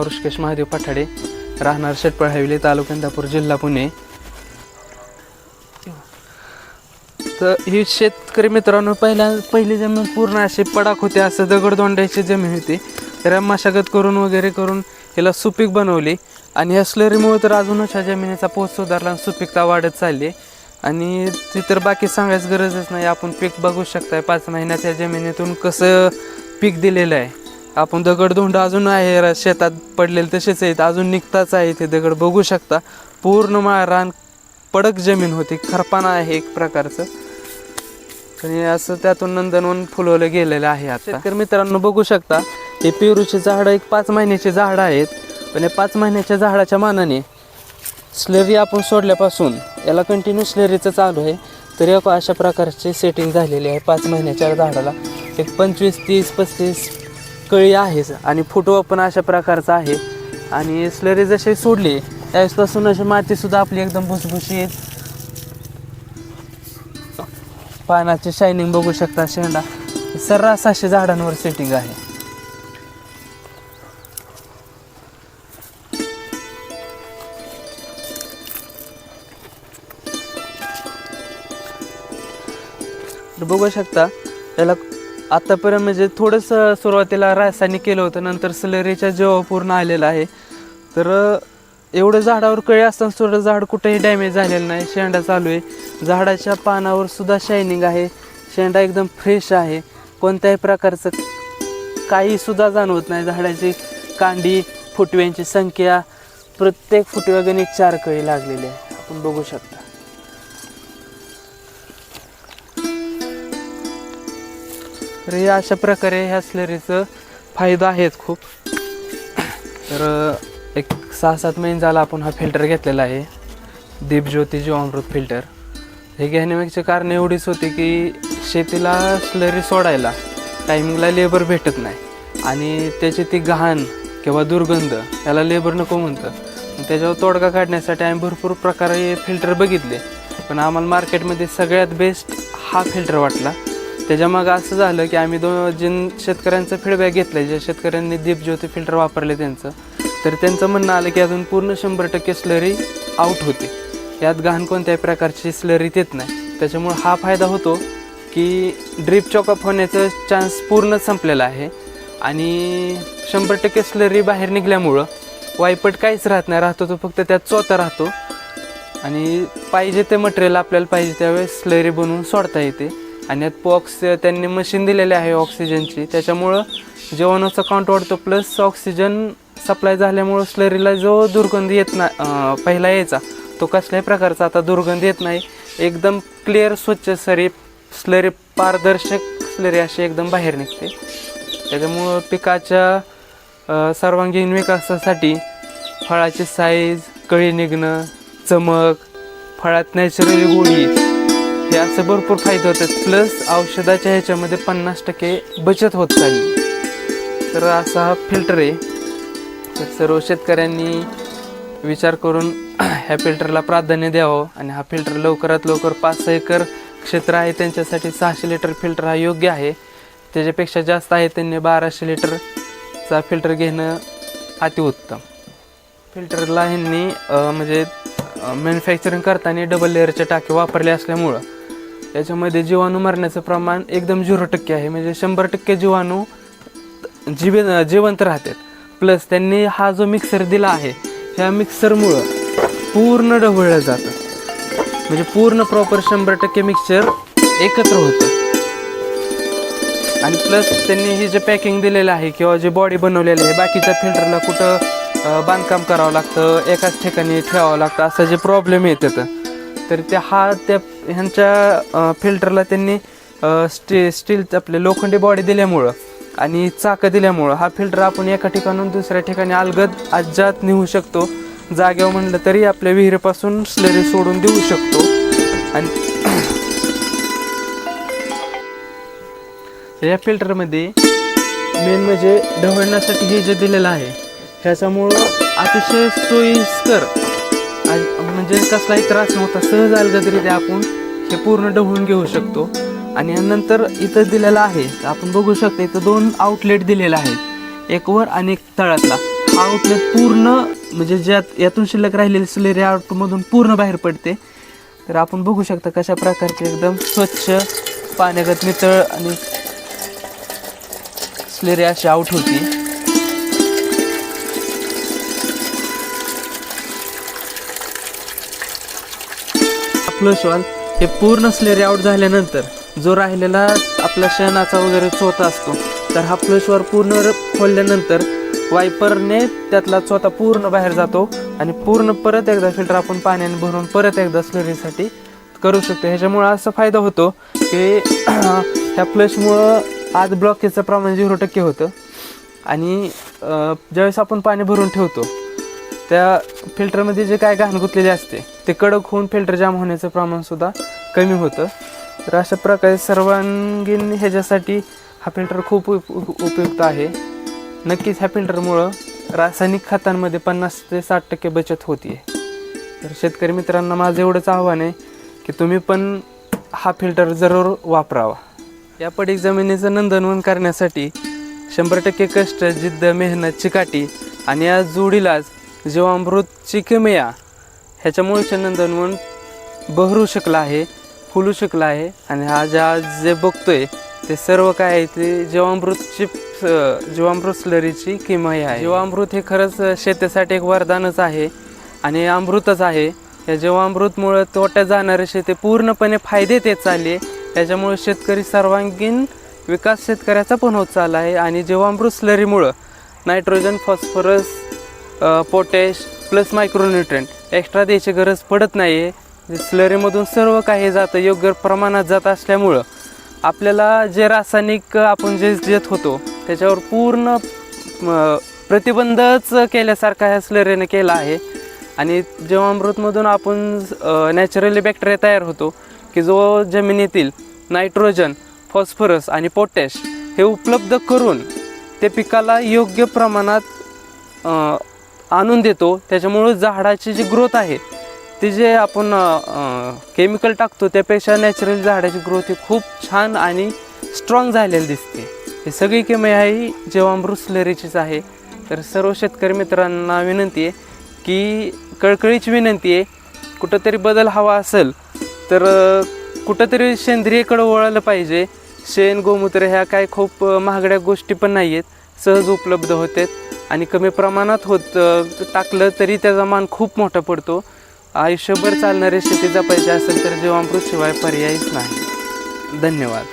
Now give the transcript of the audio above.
नाव ऋषिकेश महादेव पठाडे. राहणार शेटपळ हवेली तालुका इंदापूर जिल्हा पुणे. तर ही शेतकरी मित्रांनो पहिल्या पहिली जमीन पूर्ण अशी पडाक होते असं दगडदोंड्याची जमीन होती. तर मशागत करून वगैरे करून हिला सुपीक बनवली. आणि ह्या स्लरीमुळे तर अजूनच ह्या जमिनीचा पोत सुधारला आणि सुपीकता वाढत चालली. आणि ती तर बाकी सांगायच गरजच नाही आपण पीक बघू शकताय. पाच महिन्यात या जमिनीतून कसं पीक दिलेलं आहे. आपण दगडधोंड अजून आहे शेतात पडलेले तसेच आहेत अजून निघताच आहे ते दगड. बघू शकता पूर्ण मा रान पडक जमीन होती खरपाना आहे एक प्रकारचं. आणि असं त्यातून नंदनवन फुलवलं गेलेलं आहे आता. तर मित्रांनो बघू शकता हे पेरूची झाडं एक पाच महिन्याचे झाडं आहेत. पण या पाच महिन्याच्या झाडाच्या मानाने स्लरी आपण सोडल्यापासून याला कंटिन्यू स्लरीचं चालू आहे. तरी एक अशा प्रकारची सेटिंग झालेली आहे पाच महिन्याच्या झाडाला. एक पंचवीस तीस पस्तीस कळी आहे आणि फुटवा पण अशा प्रकारचा आहे. आणि स्लरी जशी सोडली त्यावेळेसपासून अशी मातीसुद्धा आपली एकदम भुसभुशीत पानाची शायनिंग बघू शकता शेंडा. सर्रास असे झाडांवर सेटिंग आहे. बघू शकता त्याला आत्तापर्यंत म्हणजे थोडंसं सुरुवातीला रासायनिक केलं होतं नंतर सिलरीच्या जेव्हा पूर्ण आलेलं आहे तर एवढं झाडावर कळी असताना सुद्धा झाड कुठेही डॅमेज झालेलं नाही. शेंडा चालू आहे. झाडाच्या पानावर सुद्धा शायनिंग आहे. शेंडा एकदम फ्रेश आहे. कोणत्याही प्रकारचं काही सुद्धा जाणवत नाही. झाडाची कांडी फुटव्यांची संख्या प्रत्येक फुटव्यागणिक चार कळी लागलेली आहे. आपण बघू शकता. तर हे अशा प्रकारे ह्या स्लरीचं फायदा आहेत खूप. तर एक सहा सात महिने झाला आपण हा फिल्टर घेतलेला आहे. दीपज्योती जीवामृत फिल्टर हे घेण्यामागचे कारण एवढीच होती की शेतीला स्लरी सोडायला टायमिंगला लेबर भेटत नाही. आणि त्याची ती घाण किंवा दुर्गंध याला लेबर नको म्हणतं. त्याच्यावर तोडगा काढण्यासाठी आम्ही भरपूर प्रकारे फिल्टर बघितले. पण आम्हाला मार्केटमध्ये सगळ्यात बेस्ट हा फिल्टर वाटला. त्याच्या मग असं झालं की आम्ही दोन जिन शेतकऱ्यांचं फीडबॅक घेतलं जे शेतकऱ्यांनी दीपज्योती फिल्टर वापरले त्यांचं तर त्यांचं म्हणणं आलं की अजून पूर्ण शंभर टक्के स्लरी आउट होते. यात घाण कोणत्याही प्रकारची स्लरी देत नाही. त्याच्यामुळे हा फायदा होतो की ड्रीप चॉकअप होण्याचा चान्स पूर्ण संपलेला आहे. आणि शंभर टक्के स्लरी बाहेर निघल्यामुळं वायपट काहीच राहत नाही. राहतो तो फक्त त्यात चोता राहतो. आणि पाहिजे ते मटेरियल आपल्याला पाहिजे त्यावेळेस स्लरी बनवून सोडता येते. आणि यात पॉक्स त्यांनी मशीन दिलेली आहे ऑक्सिजनची त्याच्यामुळं जेवणाचा काउंट वाढतो प्लस ऑक्सिजन सप्लाय झाल्यामुळं स्लरीला जो दुर्गंध येत ना पहिला यायचा तो कसल्याही प्रकारचा आता दुर्गंध येत नाही. एकदम क्लिअर स्वच्छ सरी स्लरी पारदर्शक स्लरी अशी एकदम बाहेर निघते. त्याच्यामुळं पिकाच्या सर्वांगीण विकासासाठी फळाची साईज कळी निघणं चमक फळात नॅचरली गोळी. म्हणजे हे भरपूर फायदे होतात. प्लस औषधाच्या ह्याच्यामध्ये पन्नास टक्के बचत होत चालली. तर असा हा फिल्टर आहे. तर सर्व शेतकऱ्यांनी विचार करून ह्या फिल्टरला प्राधान्य द्यावं आणि हा फिल्टर लवकरात लवकर पाच सहा एकर क्षेत्र आहे. त्यांच्यासाठी सहाशे लिटर फिल्टर हा योग्य आहे. त्याच्यापेक्षा जास्त आहे त्यांनी बाराशे लिटरचा फिल्टर घेणं अतिउत्तम फिल्टरला ह्यांनी म्हणजे मॅन्युफॅक्चरिंग करताना डबल लेअरच्या टाके वापरले असल्यामुळं याच्यामध्ये जीवाणू मरण्याचं प्रमाण एकदम झिरो टक्के आहे. म्हणजे शंभर टक्के जीवाणू जीवे जिवंत राहतात. प्लस त्यांनी हा जो मिक्सर दिला आहे ह्या मिक्सरमुळं पूर्ण ढवळलं जातं. म्हणजे पूर्ण प्रॉपर शंभर टक्के मिक्सचर एकत्र होतं. आणि प्लस त्यांनी हे जे पॅकिंग दिलेलं आहे किंवा जे बॉडी बनवलेली आहे बाकीच्या फिल्टरला कुठं बांधकाम करावं लागतं एकाच ठिकाणी ठेवावं लागतं असं जे प्रॉब्लेम येतात तर ते हा त्या ह्यांच्या फिल्टरला त्यांनी स्टी स्टील आपले लोखंडी बॉडी दिल्यामुळं आणि चाकं दिल्यामुळं हा फिल्टर आपण एका ठिकाणून दुसऱ्या ठिकाणी अलगद अज्जात नेऊ शकतो. जागेवर म्हणलं तरी आपल्या विहिरीपासून स्लरी सोडून देऊ शकतो. आणि या फिल्टरमध्ये मेन म्हणजे ढवळण्यासाठी हे जे दिलेलं आहे ह्याच्यामुळं अतिशय सोयीस्कर आणि म्हणजे कसलाही त्रास नव्हता. सहज अलगदरीत्या आपण हे पूर्ण ढवळून घेऊ शकतो. आणि नंतर इथं दिलेलं आहे आपण बघू शकतो इथं दोन आउटलेट दिलेले आहेत. एक वर आणि एक तळातला. हा आउटलेट पूर्ण म्हणजे ज्यात यातून शिल्लक राहिलेली सिलेरी आउटमधून पूर्ण बाहेर पडते. तर आपण बघू शकता कशा प्रकारचे एकदम स्वच्छ पाण्यागत नितळ आणि स्लेरी अशी आउट होती. आपलं वॉल हे पूर्ण स्लेरी आउट झाल्यानंतर जो राहिलेला आपला शेणाचा वगैरे चोथा असतो तर हा फ्लशवर पूर्ण र- खोलल्यानंतर वायपरने त्यातला चोथा पूर्ण बाहेर जातो आणि पूर्ण परत एकदा फिल्टर आपण पाण्याने भरून परत एकदा स्लरीसाठी करू शकतो. ह्याच्यामुळं असा फायदा होतो की ह्या फ्लशमुळं आज ब्लॉकेजचं प्रमाण झिरो टक्के होतं आणि ज्यावेळेस आपण पाणी भरून ठेवतो त्या फिल्टरमध्ये जे काय घाण गुंतलेले असते ते कडक होऊन फिल्टर जाम होण्याचं प्रमाणसुद्धा कमी होतं. तर अशा प्रकारे सर्वांगीण ह्याच्यासाठी हा फिल्टर खूप उप उपयुक्त आहे. नक्कीच ह्या फिल्टरमुळं रासायनिक खतांमध्ये पन्नास ते साठ टक्के बचत होती तर शेतकरी मित्रांना माझं एवढंच आव्हान आहे की तुम्ही पण हा फिल्टर जरूर वापरावा. या पडीक जमिनीचं नंदनवन करण्यासाठी शंभर टक्के कष्ट जिद्द मेहनत चिकाटी आणि या जोडीलाच जीवामृत चिकमेया ह्याच्यामुळेचे नंदनवन बहरू शकला आहे. फुलू शकला आहे आणि हा ज्या जे बघतोय ते सर्व काय आहे ते जीवामृतची जीवामृत स्लरीची किमया आहे. जीवामृत हे खरंच शेतीसाठी एक वरदानच आहे आणि अमृतच आहे. या जीवामृतमुळं तोट्यात जाणारे शेती पूर्णपणे फायदे ते चालले त्याच्यामुळे शेतकरी सर्वांगीण विकास शेतकऱ्याचा पण होत चालला आहे आणि जीवामृत स्लरीमुळं nitrogen phosphorus potash plus micronutrient extra द्यायची गरज पडत नाही आहे स्लरीमधून सर्व काही जातं योग्य प्रमाणात जात असल्यामुळं आपल्याला जे रासायनिक आपण जे देत होतो त्याच्यावर पूर्ण प्रतिबंधच केल्यासारखा ह्या स्लरीने केला आहे. आणि जीवामृतमधून आपण नॅचरली बॅक्टेरिया तयार होतो की जो जमिनीतील नायट्रोजन फॉस्फरस आणि पोटॅश हे उपलब्ध करून ते पिकाला योग्य प्रमाणात आणून देतो त्याच्यामुळं झाडाची जी ग्रोथ आहे ते जे आपण केमिकल टाकतो त्यापेक्षा नॅचरल झाडाची ग्रोथ ही खूप छान आणि स्ट्रॉंग झालेली दिसते. हे सगळी किमया ही जेव्हा स्लरीचीच आहे तर सर्व शेतकरी मित्रांना विनंती आहे की कळकळीची विनंती आहे कुठंतरी बदल हवा असेल तर कुठंतरी सेंद्रियकडं वळलं पाहिजे. शेण गोमूत्र ह्या काय खूप महागड्या गोष्टी पण नाही आहेत सहज उपलब्ध होतात आणि कमी प्रमाणात होत टाकलं तरी त्याचा मान खूप मोठा पडतो. आयुष्यभर चालणारी शेती जपायची असेल तर जीवामृत शिवाय पर्यायच नाही. धन्यवाद.